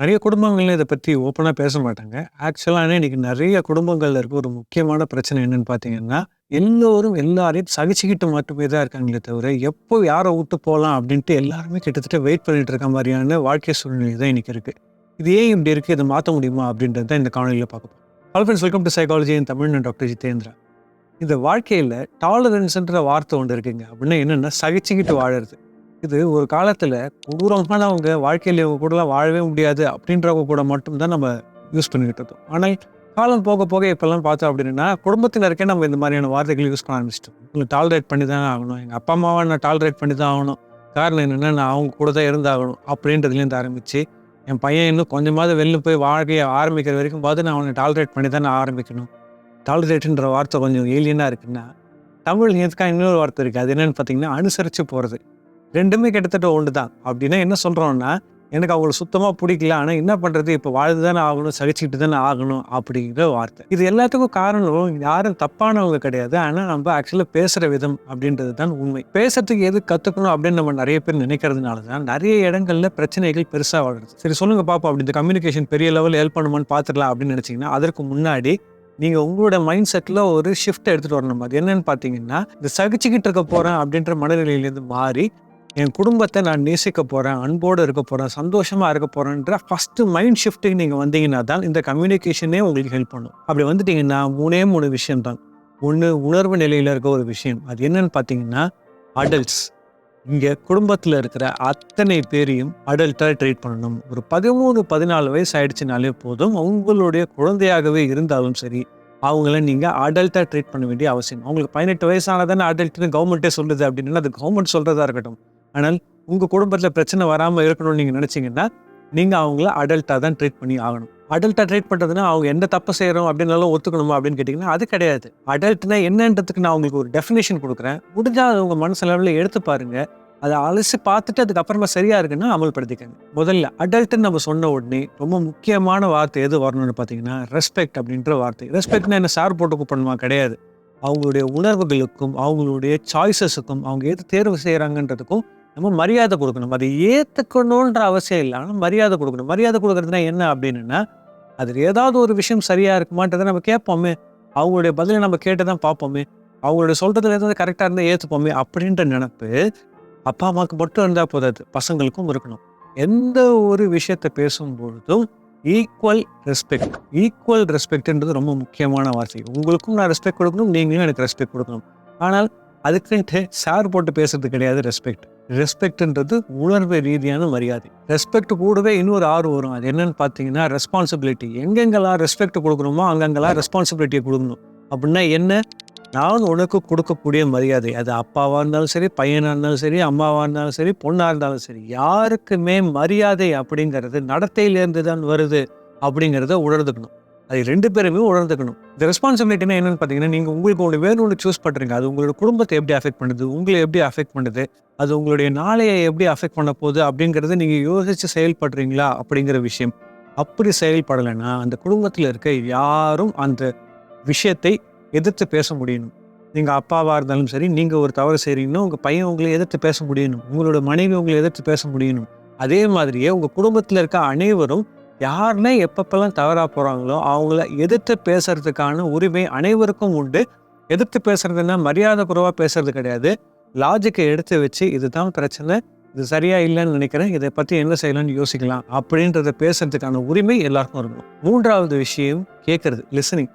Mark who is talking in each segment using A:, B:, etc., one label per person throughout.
A: நிறைய குடும்பங்கள்ல இதை பற்றி ஓப்பனாக பேச மாட்டாங்க. ஆக்சுவலாக இன்னைக்கு நிறைய குடும்பங்கள்ல இருக்க ஒரு முக்கியமான பிரச்சனை என்னன்னு பார்த்தீங்கன்னா, எல்லோரும் எல்லாரையும் சகிச்சுக்கிட்டு மட்டுமே தான் இருக்காங்களே தவிர, எப்போ யாரை விட்டு போகலாம் அப்படின்ட்டு எல்லாருமே கிட்டத்தட்ட வெயிட் பண்ணிட்டு இருக்க மாதிரியான வாழ்க்கை சூழ்நிலை தான் இன்னைக்கு இருக்கு. இது ஏன் இப்படி இருக்கு? இதை மாற்ற முடியுமா? அப்படின்றது தான் இந்த காணொலியில் பார்க்க hello friends welcome to psychology என் தமிழ் நான் டாக்டர் ஜிதேந்திரா. இந்த வாழ்க்கையில் டாலரன்ஸ்ன்ற வார்த்தை ஒன்று இருக்குங்க. அப்படின்னா என்னென்னா சகிச்சுக்கிட்டு வாழறது. இது ஒரு காலத்தில் கொடூரமானவங்க வாழ்க்கையில இவங்க கூடலாம் வாழவே முடியாது அப்படின்றவங்க கூட மட்டும்தான் நம்ம யூஸ் பண்ணிக்கிட்டு இருந்தோம். ஆனால் காலம் போக போக இப்போல்லாம் பார்த்தோம் அப்படின்னா, குடும்பத்தினருக்கே நம்ம இந்த மாதிரியான வார்த்தைகள் யூஸ் பண்ண ஆரம்பிச்சிட்டோம். உங்கள டாலரேட் பண்ணி தான் ஆகணும். எங்கள் அப்பா அம்மாவை நான் டாலரேட் பண்ணி தான் ஆகணும். காரணம் என்னென்னா நான் அவங்க கூட தான் இருந்தாகணும். அப்படின்றதுலேருந்து ஆரம்பித்து என் பையன் இன்னும் கொஞ்சமாவது வெளில போய் வாழ்க்கையை ஆரம்பிக்கிற வரைக்கும் பார்த்து நான் அவனை டாலரேட் பண்ணி தானே ஆரம்பிக்கணும். டாலரேட்டுன்ற வார்த்தை கொஞ்சம் ஏலியனாக இருக்குன்னா, தமிழ் எதுக்காக இன்னொரு வார்த்தை இருக்குது அது என்னென்னு பார்த்தீங்கன்னா, அனுசரித்து போகிறது ரெண்டுமே கிட்டத்தட்ட ஒன்று தான். அப்படின்னா என்ன சொல்கிறோன்னா எனக்கு அவங்கள சுத்தமாக பிடிக்கல ஆனால் என்ன பண்ணுறது இப்போ வாழ்ந்து தானே ஆகணும். சகிச்சுக்கிட்டு தானே ஆகணும். அப்படிங்கிற வார்த்தை. இது எல்லாத்துக்கும் காரணம் யாரும் தப்பானவங்க கிடையாது. ஆனால் நம்ம ஆக்சுவலாக பேசுகிற விதம் அப்படின்றது தான் உண்மை. பேசுறதுக்கு எது கற்றுக்கணும் அப்படின்னு நம்ம நிறைய பேர் நினைக்கிறதுனால தான் நிறைய இடங்கள்ல பிரச்சனைகள் பெருசாக வளருது. சரி சொல்லுங்க பாப்பா அப்படி இந்த கம்யூனிகேஷன் பெரிய லெவலில் ஹெல்ப் பண்ணுமான்னு பார்த்துடலாம் அப்படின்னு நினச்சிங்கன்னா அதற்கு முன்னாடி நீங்கள் உங்களோட மைண்ட் செட்டில் ஒரு ஷிஃப்ட் எடுத்துகிட்டு வரணும். அது என்னன்னு பார்த்தீங்கன்னா, இந்த சகிச்சுக்கிட்டு இருக்க போகிறேன் அப்படின்ற மனநிலையிலேருந்து மாறி, என் குடும்பத்தை நான் நேசிக்க போகிறேன் அன்போடு இருக்க போகிறேன் சந்தோஷமாக இருக்க போகிறேன்ற ஃபஸ்ட்டு மைண்ட் ஷிஃப்ட்டுக்கு நீங்கள் வந்தீங்கன்னா தான் இந்த கம்யூனிகேஷனே உங்களுக்கு ஹெல்ப் பண்ணும். அப்படி வந்துட்டிங்கன்னா மூணே மூணு விஷயம் தான். ஒன்று உணர்வு நிலையில் இருக்க ஒரு விஷயம். அது என்னன்னு பார்த்தீங்கன்னா, அடல்ட்ஸ். இங்கே குடும்பத்தில் இருக்கிற அத்தனை பேரையும் அடல்ட்டாக ட்ரீட் பண்ணணும். ஒரு 13, 14 வயசு ஆயிடுச்சுனாலே போதும். உங்களுடைய குழந்தையாகவே இருந்தாலும் சரி, அவங்கள நீங்கள் அடல்ட்டாக ட்ரீட் பண்ண வேண்டிய அவசியம். அவங்களுக்கு பதினெட்டு வயசானதானே அடல்ட்னு கவர்மெண்ட்டே சொல்லுது அப்படின்னா, அது கவர்மெண்ட் சொல்கிறதா இருக்கட்டும். ஆனால் உங்கள் குடும்பத்தில் பிரச்சனை வராமல் இருக்கணும்னு நீங்கள் நினச்சிங்கன்னா நீங்கள் அவங்கள அடல்ட்டாக தான் ட்ரீட் பண்ணி ஆகணும். அடல்ட்டாக ட்ரீட் பண்ணுறதுன்னா அவங்க எந்த தப்பு செய்கிறோம் அப்படின்னாலும் ஒத்துக்கணுமா அப்படின்னு கேட்டிங்கன்னா அது கிடையாது. அடல்ட்னா என்னன்றதுக்கு நான் உங்களுக்கு ஒரு டெஃபினேஷன் கொடுக்குறேன் முடிஞ்சால் அத உங்க மனசு லெவலில் எடுத்து பாருங்கள் அதை அலசி பார்த்துட்டு அதுக்கப்புறமா சரியாக இருக்குன்னா அமல்படுத்திக்கங்க. முதல்ல அடல்ட்டுன்னு நம்ம சொன்ன உடனே ரொம்ப முக்கியமான வார்த்தை எது வரணும்னு பார்த்தீங்கன்னா, ரெஸ்பெக்ட் அப்படின்ற வார்த்தை. ரெஸ்பெக்ட்னா என்ன சார் போட்டு கூப்பிடணுமா? கிடையாது. அவங்களுடைய உணர்வுகளுக்கும், அவங்களுடைய சாய்ஸஸுக்கும், அவங்க எது தேர்வு செய்கிறாங்கன்றதுக்கும் நம்ம மரியாதை கொடுக்கணும் அதை ஏற்றுக்கணுன்ற அவசியம் இல்லை ஆனால் மரியாதை கொடுக்கணும் மரியாதை கொடுக்கறதுனா என்ன அப்படின்னா, அதில் ஏதாவது ஒரு விஷயம் சரியாக இருக்குமான்றதை நம்ம கேட்போமே. அவங்களுடைய பதிலை நம்ம கேட்டு தான் பார்ப்போமே. அவங்களுடைய சொல்கிறதுல ஏதாவது கரெக்டாக இருந்தால் ஏற்றுப்போமே அப்படின்ற நினப்பு அப்பா அம்மாவுக்கு மட்டும் இருந்தால் போதாது. பசங்களுக்கும் இருக்கணும். எந்த ஒரு விஷயத்தை பேசும்பொழுதும் ஈக்குவல் ரெஸ்பெக்ட். ஈக்குவல் ரெஸ்பெக்ட்ன்றது ரொம்ப முக்கியமான வார்த்தை. உங்களுக்கும் நான் ரெஸ்பெக்ட் கொடுக்கணும் நீங்களும் எனக்கு ரெஸ்பெக்ட் கொடுக்கணும் ஆனால் அதுக்குன்ட்டு சார் போட்டு பேசுறது கிடையாது ரெஸ்பெக்ட். ரெஸ்பெக்ட்ன்றது உணர்வு ரீதியான மரியாதை. ரெஸ்பெக்ட் கூடவே இன்னொரு ஆர்வம் வரும். அது என்னன்னு பார்த்தீங்கன்னா, ரெஸ்பான்சிபிலிட்டி. எங்கெங்கெல்லாம் ரெஸ்பெக்ட் கொடுக்கணுமோ அங்கங்கெல்லாம் ரெஸ்பான்சிபிலிட்டியை கொடுக்கணும் அப்படின்னா என்ன? நான் உனக்கு கொடுக்கக்கூடிய மரியாதை. அது அப்பாவாக இருந்தாலும் சரி, பையனாக இருந்தாலும் சரி, அம்மாவாக இருந்தாலும் சரி, பொண்ணாக இருந்தாலும் சரி. யாருக்குமே மரியாதை அப்படிங்கிறது நடத்தையிலேருந்து தான் வருது அப்படிங்கிறத உணர்ந்துக்கணும். அது ரெண்டு பேருமே உணர்ந்துக்கணும். இந்த ரெஸ்பான்சிபிலிட்டினா என்னன்னு பார்த்தீங்கன்னா, நீங்கள் உங்களுக்கு ஒண்ணு வேணும்னு சூஸ் பண்ணுறீங்க அது உங்களோட குடும்பத்தை எப்படி அஃபெக்ட் பண்ணுது? உங்களை எப்படி அஃபெக்ட் பண்ணுது? அது உங்களுடைய நாளையை எப்படி அஃபெக்ட் பண்ண போகுது? அப்படிங்கிறத நீங்கள் யோசித்து செயல்படுறீங்களா? அப்படிங்கிற விஷயம். அப்படி செயல்படலைன்னா, அந்த குடும்பத்தில் இருக்க யாரும் அந்த விஷயத்தை எதிர்த்து பேச முடியணும். நீங்கள் அப்பாவாக இருந்தாலும் சரி, நீங்கள் ஒரு தவறு செய்கிறீங்கன்னா உங்கள் பையன் உங்களை எதிர்த்து பேச முடியணும். உங்களோட மனைவி உங்களை எதிர்த்து பேச முடியணும். அதே மாதிரியே உங்கள் குடும்பத்தில் இருக்க அனைவரும் யாருமே எப்பப்பெல்லாம் தவறாக போகிறாங்களோ அவங்கள எதிர்த்து பேசுறதுக்கான உரிமை அனைவருக்கும் உண்டு. எதிர்த்து பேசுறதுன்னா மரியாதை குறைவாக பேசுறது கிடையாது. லாஜிக்கை எடுத்து வச்சு இதுதான் பிரச்சனை. இது சரியா இல்லைன்னு நினைக்கிறேன். இதை பற்றி என்ன செய்யலாம்னு யோசிக்கலாம். அப்படின்றத பேசுறதுக்கான உரிமை எல்லாருக்கும் இருக்கும் மூன்றாவது விஷயம் கேட்கறது. லிசனிங்.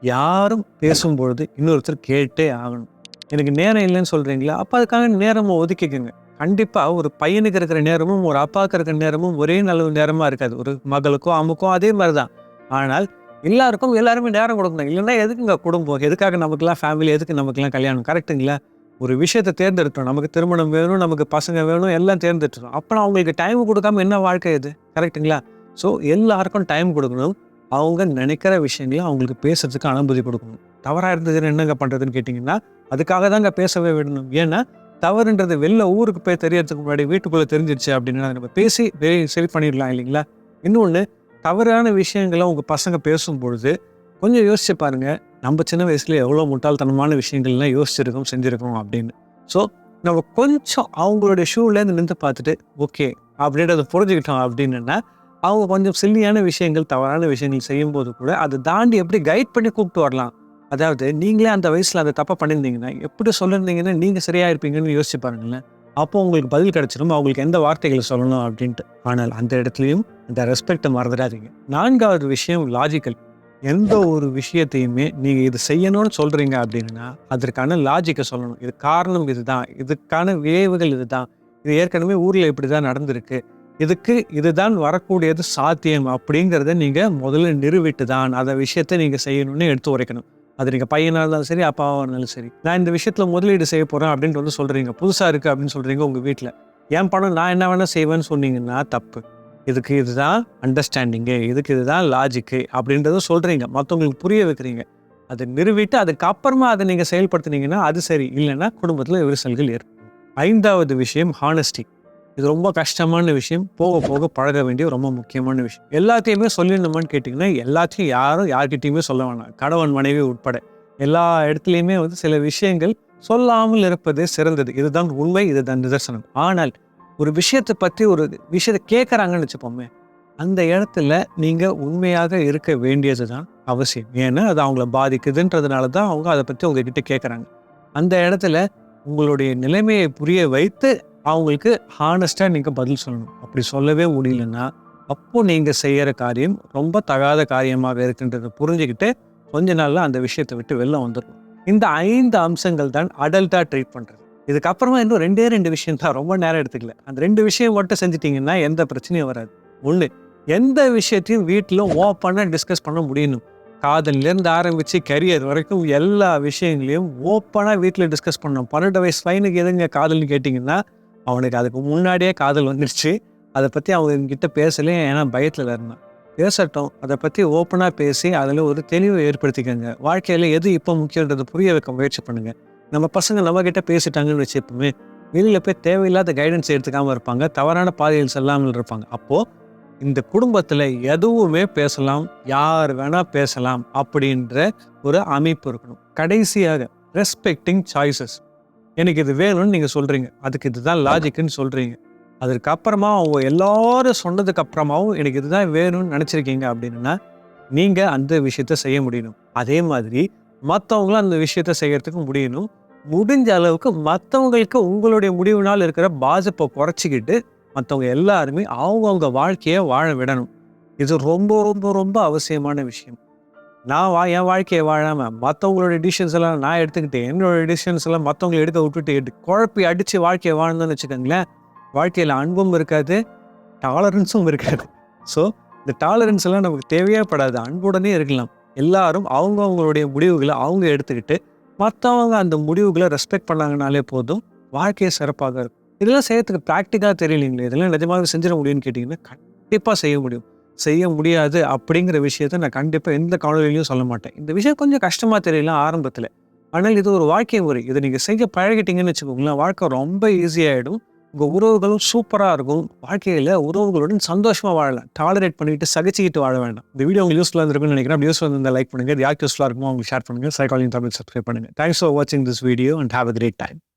A: யாரும் பேசும்பொழுது இன்னொருத்தர் கேட்டே ஆகணும். எனக்கு நேரம் இல்லைன்னு சொல்கிறீங்களா அப்போ அதுக்கான நேரமாக ஒதுக்கிக்கோங்க கண்டிப்பாக ஒரு பையனுக்கு இருக்கிற நேரமும், ஒரு அப்பாவுக்கு இருக்கிற நேரமும் ஒரே நல்ல நேரமாக இருக்காது. ஒரு மகளுக்கோ, அமுக்கும் அதே மாதிரி தான். ஆனால் எல்லாருக்கும் எல்லாருமே நேரம் கொடுக்கணும் இல்லைன்னா எதுக்குங்க குடும்பம்? எதுக்காக நமக்குலாம் ஃபேமிலி? எதுக்கு நமக்குலாம் கல்யாணம்? கரெக்ட்டுங்களா? ஒரு விஷயத்த தேர்ந்தெடுத்தோம். நமக்கு திருமணம் வேணும், நமக்கு பசங்க வேணும், எல்லாம் தேர்ந்தெடுத்துட்டோம். அப்ப அவங்களுக்கு டைம் கொடுக்காம என்ன வாழ்க்கை இது? கரெக்ட்டுங்களா? ஸோ எல்லாருக்கும் டைம் கொடுக்கணும் அவங்க நினைக்கிற விஷயங்களை அவங்களுக்கு பேசுறதுக்கு அனுமதி கொடுக்கணும் தவறாக இருந்ததுன்னு என்னங்க பண்ணுறதுன்னு கேட்டிங்கன்னா அதுக்காக தாங்க பேசவே விடணும். ஏன்னா, தவறுன்றது வெளில ஊருக்கு போய் தெரியறதுக்கு முன்னாடி வீட்டுக்குள்ளே தெரிஞ்சிருச்சு அப்படின்னா, நம்ம பேசி சரி பண்ணிடலாம் இல்லைங்களா? இன்னொன்று தவறான விஷயங்களை உங்கள் பசங்க பேசும்பொழுது, கொஞ்சம் யோசிச்சு பாருங்கள் நம்ம சின்ன வயசுல எவ்வளோ முட்டாள்தனமான விஷயங்கள்லாம் யோசிச்சிருக்கோம், செஞ்சுருக்கோம் அப்படின்னு. ஸோ நம்ம கொஞ்சம் அவங்களுடைய ஷூலேருந்து நின்று பார்த்துட்டு, ஓகே அப்படின்றத புரிஞ்சுக்கிட்டோம் அப்படின்னா, அவங்க கொஞ்சம் சில்லியான விஷயங்கள் தவறான விஷயங்கள் செய்யும்போது கூட அதை தாண்டி எப்படி கைட் பண்ணி கூப்பிட்டு வரலாம் அதாவது நீங்களே அந்த வயசில் அந்த தப்பை பண்ணியிருந்தீங்கன்னா எப்படி சொல்லியிருந்தீங்கன்னா நீங்கள் சரியாக இருப்பீங்கன்னு யோசிச்சு பாருங்களேன். அப்போ உங்களுக்கு பதில் கிடச்சிடும் அவங்களுக்கு எந்த வார்த்தைகளை சொல்லணும் அப்படின்ட்டு. ஆனால் அந்த இடத்துலையும் அந்த ரெஸ்பெக்டை மறந்துடாதீங்க. நான்காவது விஷயம் லாஜிக்கல் எந்த ஒரு விஷயத்தையுமே நீங்கள் இது செய்யணும்னு சொல்கிறீங்க அப்படின்னா அதற்கான லாஜிக்கை சொல்லணும். இது காரணம் இதுதான். இதுக்கான விளைவுகள் இதுதான். இது ஏற்கனவே ஊரில் இப்படி தான் நடந்திருக்கு. இதுக்கு இதுதான் வரக்கூடியது சாத்தியம் அப்படிங்கிறத நீங்கள் முதல்ல நிறுவிட்டு தான் அந்த விஷயத்தை நீங்கள் செய்யணும்னு எடுத்து உரைக்கணும். அது நீங்கள் பையனாக இருந்தாலும் சரி அப்பாவாக இருந்தாலும் சரி நான் இந்த விஷயத்தில் முதலீடு செய்ய போகிறேன் அப்படின்ட்டு வந்து சொல்கிறீங்க புதுசாக இருக்குது அப்படின்னு சொல்கிறீங்க உங்கள் வீட்டில் என் பணம் நான் என்ன வேணால் செய்வேன்னு சொன்னீங்கன்னா தப்பு. இதுக்கு இதுதான் அண்டர்ஸ்டாண்டிங்கு இதுக்கு இதுதான் லாஜிக்கு அப்படின்றத சொல்கிறீங்க மற்றவங்களுக்கு புரிய வைக்கிறீங்க. அதை நிறுவிட்டு அதுக்கப்புறமா அதை நீங்கள் செயல்படுத்துனீங்கன்னா அது சரி. இல்லைன்னா குடும்பத்தில் விரிசல்கள் ஏற்படும். ஐந்தாவது விஷயம் ஹானஸ்டி இது ரொம்ப கஷ்டமான விஷயம். போக போக பழக வேண்டிய ரொம்ப முக்கியமான விஷயம். எல்லாத்தையுமே சொல்லிடணுமான்னு கேட்டிங்கன்னா எல்லாத்தையும் யாரும் யார்கிட்டையுமே சொல்ல வேணாம். கணவன் மனைவி உட்பட. எல்லா இடத்துலையுமே வந்து சில விஷயங்கள் சொல்லாமல் இருப்பதே சிறந்தது. இதுதான் உண்மை இதுதான் நிதர்சனம். ஆனால் ஒரு விஷயத்தை பற்றி ஒரு விஷயத்தை கேட்குறாங்கன்னு வச்சுப்போமே அந்த இடத்துல நீங்கள் உண்மையாக இருக்க வேண்டியது தான் அவசியம். ஏன்னா அது அவங்கள பாதிக்குதுன்றதுனால தான் அவங்க அதை பற்றி உங்ககிட்ட கேட்குறாங்க அந்த இடத்துல உங்களுடைய நிலைமையை புரிய வைத்து அவங்களுக்கு ஹானஸ்டாக நீங்கள் பதில் சொல்லணும். அப்படி சொல்லவே முடியலன்னா அப்போ நீங்கள் செய்கிற காரியம் ரொம்ப தகாத காரியமாக இருக்குன்றதை புரிஞ்சுக்கிட்டு கொஞ்ச நாளில் அந்த விஷயத்தை விட்டு வெளில வந்துடணும். இந்த ஐந்து அம்சங்கள் தான் அடல்ட்டாக ட்ரீட் பண்ணுறது இதுக்கப்புறமா இன்னும் ரெண்டே ரெண்டு விஷயம் தான் ரொம்ப நேரம் எடுத்துக்கல. அந்த ரெண்டு விஷயம் மட்டும் செஞ்சிட்டிங்கன்னா எந்த பிரச்சனையும் வராது. ஒன்று எந்த விஷயத்தையும் வீட்டில் ஓப்பனாக டிஸ்கஸ் பண்ண முடியணும். காதலிலேருந்து ஆரம்பித்து கரியர் வரைக்கும் எல்லா விஷயங்களையும் ஓப்பனாக வீட்டில் டிஸ்கஸ் பண்ணணும். பன்னெண்டு வயசு பையனுக்கு எதுங்க காதல்னு கேட்டிங்கன்னா அவனுக்கு அதுக்கு முன்னாடியே காதல் வந்துடுச்சு அதை பற்றி அவங்க கிட்ட பேசலையே ஏன்னா பயத்தில் இருந்தான். பேசட்டும். அதை பற்றி ஓப்பனாக பேசி அதில் ஒரு தெளிவை ஏற்படுத்திக்கோங்க. வாழ்க்கையில் எது இப்போ முக்கியன்றது புரிய வைக்க முயற்சி பண்ணுங்கள் நம்ம பசங்க நம்ம பேசிட்டாங்கன்னு வச்சுப்போமே வெளியில் போய் தேவையில்லாத கைடன்ஸ் எடுத்துக்காமல் இருப்பாங்க. தவறான பாதையில் செல்லாமல் இருப்பாங்க. அப்போது இந்த குடும்பத்தில் எதுவுமே பேசலாம் யார் வேணால் பேசலாம் அப்படின்ற ஒரு அமைப்பு இருக்கணும். கடைசியாக ரெஸ்பெக்டிங் சாய்ஸஸ் எனக்கு இது வேணும்னு நீங்கள் சொல்கிறீங்க அதுக்கு இதுதான் லாஜிக்குன்னு சொல்கிறீங்க அதுக்கப்புறமா அவங்க எல்லாரும் சொன்னதுக்கு அப்புறமாவும் எனக்கு இதுதான் வேணும்னு நினச்சிருக்கீங்க அப்படின்னா நீங்கள் அந்த விஷயத்த செய்ய முடியணும். அதே மாதிரி மற்றவங்களும் அந்த விஷயத்த செய்யறதுக்கு முடியணும். முடிஞ்ச அளவுக்கு மற்றவங்களுக்கு உங்களுடைய முடிவுனால் இருக்கிற பாதிப்பை குறைச்சிக்கிட்டு மற்றவங்க எல்லாருமே அவங்கவுங்க வாழ்க்கையை வாழ விடணும். இது ரொம்ப ரொம்ப ரொம்ப அவசியமான விஷயம். நான் வா என் வாழ்க்கையை வாழாமல் மற்றவங்களோட டிசிஷன்ஸ் எல்லாம் நான் எடுத்துக்கிட்டு என்னோட டிசிஷன்ஸ் எல்லாம் மற்றவங்களை எடுக்க விட்டுட்டு எடு- குழப்பி அடித்து வாழ்க்கையை வாழ்ந்தோன்னு வச்சுக்கோங்களேன் வாழ்க்கையில் அன்பும் இருக்காது டாலரன்ஸும் இருக்காது. ஸோ இந்த டாலரன்ஸ் எல்லாம் நமக்கு தேவையே படாது அன்புடனே இருக்கலாம். எல்லாரும் அவங்கவுங்களுடைய முடிவுகளை அவங்க எடுத்துக்கிட்டு மற்றவங்க அந்த முடிவுகளை ரெஸ்பெக்ட் பண்ணாங்கனாலே போதும் வாழ்க்கையை சிறப்பாக இருக்கும். இதெல்லாம் செய்யறதுக்கு ப்ராக்டிக்காக தெரியலீங்களே? இதெல்லாம் நிஜமாக செஞ்சிட முடியும்னு கேட்டிங்கன்னா கண்டிப்பாக செய்ய முடியும். செய்ய முடியாது அப்படிங்கிற விஷயத்த நான் கண்டிப்பாக எந்த காணொலியிலையும் சொல்ல மாட்டேன். இந்த விஷயம் கொஞ்சம் கஷ்டமாக தெரியலாம் ஆரம்பத்தில். ஆனால் இது ஒரு வாழ்க்கை முறை. இதை நீங்கள் செய்ய பழகிட்டீங்கன்னு வச்சுக்கோங்களேன் வாழ்க்கை ரொம்ப ஈஸியாகிடும் உங்கள் உறவுகளும் சூப்பராக இருக்கும். வாழ்க்கையில் உறவுகளுடன் சந்தோஷமாக வாழலாம். டாலரேட் பண்ணிட்டு சகிச்சுக்கிட்டு வாழ வேண்டாம். இந்த வீடியோ உங்களுக்கு யூஸ்ஃபுல்லாக இருந்திருக்கும்னு நினைக்கிறேன். அப்படி வந்து இருந்தால் லைக் பண்ணுங்கள் இது யாருக்கு யூஸ்ஃபுல்லாக இருக்குமோ உங்களுக்கு ஷேர் பண்ணுங்கள் சைக்காலஜி தமிழ் சப்ஸ்கிரைப் பண்ணுங்கள் தேங்க்ஸ் ஃபார் வாட்சிங் this video and have a great time